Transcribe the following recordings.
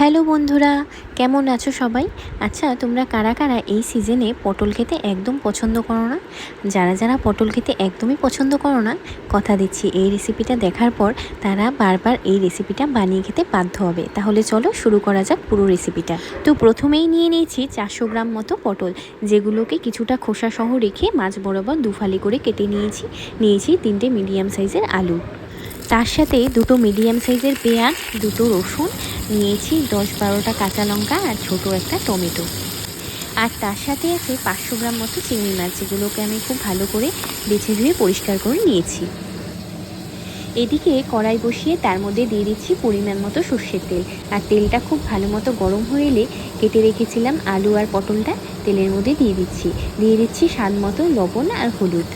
Hello বন্ধুরা, কেমন আছো সবাই? আচ্ছা তোমরা কারা কারা এই সিজনে পটল খেতে একদম পছন্দ করো না? যারা যারা পটল খেতে একদমই পছন্দ করো না, কথা দিচ্ছি এই রেসিপিটা দেখার পর তারা বারবার এই রেসিপিটা বানিয়ে খেতে বাধ্য হবে। তাহলে চলো শুরু করা যাক পুরো রেসিপিটা তো প্রথমেই নিয়ে নিয়েছি চারশো গ্রাম মতো পটল, যেগুলোকে কিছুটা খোসা সহ রেখে মাছ বরাবর দুফালি করে কেটে নিয়েছি। নিয়েছি তিনটে মিডিয়াম সাইজের আলু। তার সাথে দুটো মিডিয়াম সাইজের পেঁয়াজ, দুটো রসুন, নিয়েছি দশ বারোটা কাঁচা লঙ্কা আর ছোটো একটা টমেটো। আর তার সাথে আছে পাঁচশো গ্রাম মতো চিংড়ি মাছ, যেগুলোকে আমি খুব ভালো করে বেছে ধুয়ে পরিষ্কার করে নিয়েছি। এদিকে কড়াই বসিয়ে তার মধ্যে দিয়ে দিচ্ছি পরিমাণ মতো সর্ষের তেল। আর তেলটা খুব ভালো মতো গরম হয়ে এলে কেটে রেখেছিলাম আলু আর পটলটা তেলের মধ্যে দিয়ে দিচ্ছি। দিয়ে দিচ্ছি স্বাদ মতো লবণ আর হলুদ।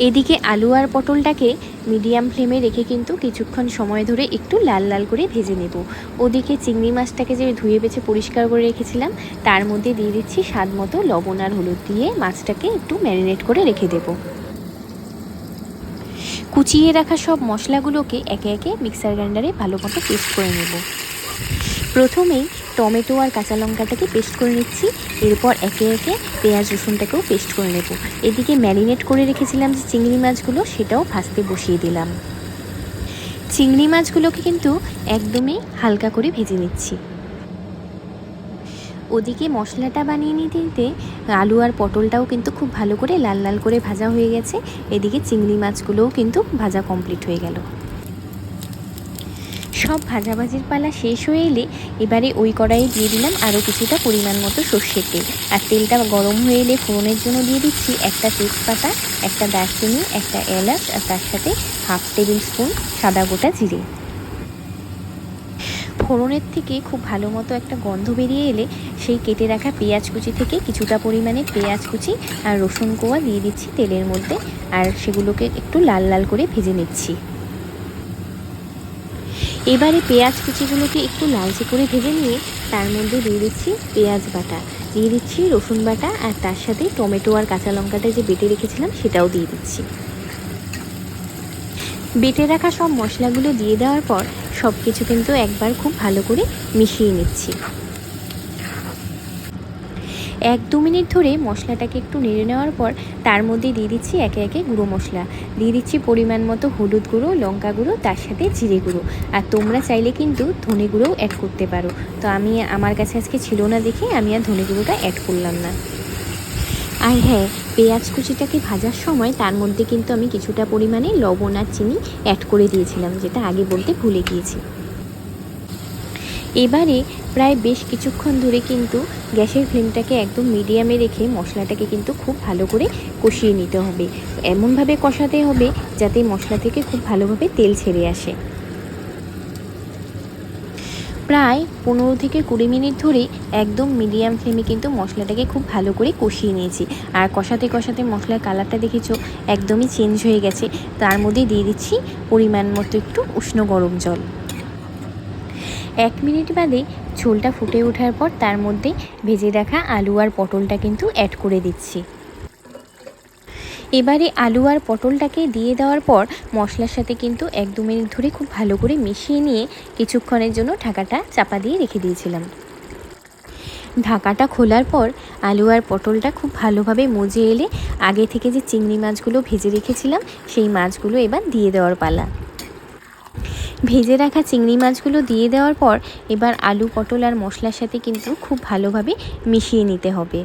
এদিকে আলু আর পটলটাকে মিডিয়াম ফ্লেমে রেখে কিন্তু কিছুক্ষণ সময় ধরে একটু লাল লাল করে ভেজে নেব। ওদিকে চিংড়ি মাছটাকে যে ধুয়ে বেছে পরিষ্কার করে রেখেছিলাম, তার মধ্যে দিয়ে দিচ্ছি স্বাদ মতো লবণ আর হলুদ দিয়ে মাছটাকে একটু ম্যারিনেট করে রেখে দেবো। কুচিয়ে রাখা সব মশলাগুলোকে একে একে মিক্সার গ্রাইন্ডারে ভালো মতো পেস্ট করে নেব। প্রথমেই টমেটো আর কাঁচা লঙ্কাটাকে পেস্ট করে নিচ্ছি। এরপর একে একে পেঁয়াজ রসুনটাকেও পেস্ট করে নেব। এদিকে ম্যারিনেট করে রেখেছিলাম যে চিংড়ি মাছগুলো, সেটাও ভাজতে বসিয়ে দিলাম। চিংড়ি মাছগুলোকে কিন্তু একদমই হালকা করে ভেজে নিচ্ছি। ওদিকে মশলাটা বানিয়ে নিতে নিতে আলু আর পটলটাও কিন্তু খুব ভালো করে লাল লাল করে ভাজা হয়ে গেছে। এদিকে চিংড়ি মাছগুলোও কিন্তু ভাজা কমপ্লিট হয়ে গেল। সব ভাজাভাজির পালা শেষ হয়ে এলে এবারে ওই কড়াইয়ে দিয়ে দিলাম আরও কিছুটা পরিমাণ মতো সর্ষের তেল। আর তেলটা গরম হয়ে এলে ফোড়নের জন্য দিয়ে দিচ্ছি একটা তেজপাতা, একটা দারচিনি, একটা এলাচ আর তার সাথে হাফ টেবিল স্পুন সাদা গোটা জিরে। ফোড়নের থেকে খুব ভালো মতো একটা গন্ধ বেরিয়ে এলে সেই কেটে রাখা পেঁয়াজ কুচি থেকে কিছুটা পরিমাণে পেঁয়াজ কুচি আর রসুন কোয়া দিয়ে দিচ্ছি তেলের মধ্যে। আর সেগুলোকে একটু লাল লাল করে ভেজে নিচ্ছি। এবারে পেঁয়াজ কুচিগুলোকে একটু লালচে করে ভেজে নিয়ে তার মধ্যে দিয়ে দিচ্ছি পেঁয়াজ বাটা। দিয়ে দিচ্ছি রসুন বাটা আর তার সাথে টমেটো আর কাঁচা লঙ্কাটা যে বেটে রেখেছিলাম সেটাও দিয়ে দিচ্ছি। বেটে রাখা সব মশলাগুলো দিয়ে দেওয়ার পর সব কিছু কিন্তু একবার খুব ভালো করে মিশিয়ে নিচ্ছি। এক দু মিনিট ধরে মশলাটাকে একটু নেড়ে নেওয়ার পর তার মধ্যে দিয়ে দিচ্ছি একে একে গুঁড়ো মশলা। দিয়ে দিচ্ছি পরিমাণ মতো হলুদ গুঁড়ো, লঙ্কা গুঁড়ো, তার সাথে জিরে গুঁড়ো। আর তোমরা চাইলে কিন্তু ধনে গুঁড়োও অ্যাড করতে পারো। তো আমি, আমার কাছে আজকে ছিল না দেখে আমি আর ধনে গুঁড়োটা অ্যাড করলাম না। আর হ্যাঁ পেঁয়াজ কুচিটাকে ভাজার সময় তার মধ্যে কিন্তু আমি কিছুটা পরিমাণে লবণ আর চিনি অ্যাড করে দিয়েছিলাম, যেটা আগে বলতে ভুলে গিয়েছি। এবারে প্রায় বেশ কিছুক্ষণ ধরে কিন্তু গ্যাসের ফ্লেমটাকে একদম মিডিয়ামে রেখে মশলাটাকে কিন্তু খুব ভালো করে কষিয়ে নিতে হবে। এমনভাবে কষাতে হবে যাতে মশলা থেকে খুব ভালোভাবে তেল ছেড়ে আসে। প্রায় পনেরো থেকে কুড়ি মিনিট ধরে একদম মিডিয়াম ফ্লেমে কিন্তু মশলাটাকে খুব ভালো করে কষিয়ে নিয়েছি। আর কষাতে কষাতে মশলার কালারটা দেখেছ, একদমই চেঞ্জ হয়ে গেছে। তার মধ্যে দিয়ে দিচ্ছি পরিমাণ মতো একটু উষ্ণ গরম জল। এক মিনিট বাদে ঝোলটা ফুটে ওঠার পর তার মধ্যে ভেজে রাখা আলু আর পটলটা কিন্তু অ্যাড করে দিচ্ছি। এবারে আলু আর পটলটাকে দিয়ে দেওয়ার পর মশলার সাথে কিন্তু এক দু মিনিট ধরে খুব ভালো করে মিশিয়ে নিয়ে কিছুক্ষণের জন্য ঢাকাটা চাপা দিয়ে রেখে দিয়েছিলাম। ঢাকাটা খোলার পর আলু আর পটলটা খুব ভালোভাবে মজে এলে আগে থেকে যে চিংড়ি মাছগুলো ভেজে রেখেছিলাম, সেই মাছগুলো এবার দিয়ে দেওয়ার পালা। ভেজে রাখা চিংড়ি মাছগুলো দিয়ে দেওয়ার পর এবার আলু, পটল আর মশলার সাথে কিন্তু খুব ভালোভাবে মিশিয়ে নিতে হবে।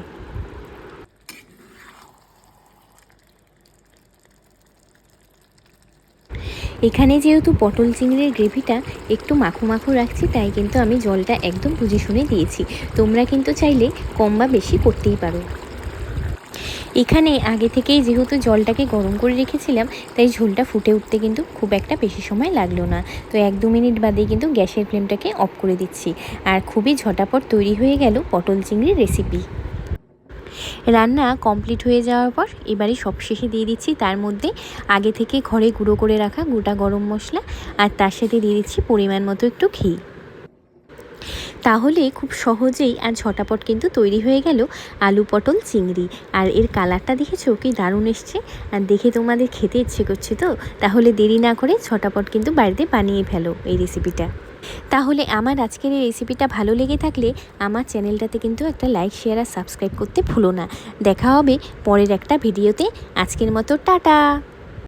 এখানে যেহেতু পটল চিংড়ির গ্রেভিটা একটু মাখো মাখো রাখছি, তাই কিন্তু আমি জলটা একদম বুঝে শুনে দিয়েছি। তোমরা কিন্তু চাইলে কম বা বেশি করতেই পারো। এখানে আগে থেকেই যেহেতু জলটাকে গরম করে রেখেছিলাম, তাই ঝোলটা ফুটে উঠতে কিন্তু খুব একটা বেশি সময় লাগল না। তো এক দু মিনিট বাদে কিন্তু গ্যাসের ফ্লেমটাকে অফ করে দিচ্ছি। আর খুবই ঝটাপট তৈরি হয়ে গেল পটল চিংড়ির রেসিপি। রান্না কমপ্লিট হয়ে যাওয়ার পর এবারে সবশেষে দিয়ে দিচ্ছি তার মধ্যে আগে থেকে ঘরে গুঁড়ো করে রাখা গোটা গরম মশলা আর তার সাথে দিয়ে দিচ্ছি পরিমাণ মতো একটু ঘি। তাহলে খুব সহজেই আর ঝটাপট কিন্তু তৈরি হয়ে গেল আলু পটল চিংড়ি। আর এর কালারটা দেখেছ? কি দারুণ এসছে। আর দেখে তোমাদের খেতে ইচ্ছে করছে তো? তাহলে দেরি না করে ঝটাপট কিন্তু বাড়িতে বানিয়ে ফেলো এই রেসিপিটা। তাহলে আমার আজকের এই রেসিপিটা ভালো লেগে থাকলে আমার চ্যানেলটাতে কিন্তু একটা লাইক, শেয়ার আর সাবস্ক্রাইব করতে ভুলো না। দেখা হবে পরের একটা ভিডিওতে। আজকের মতো টাটা!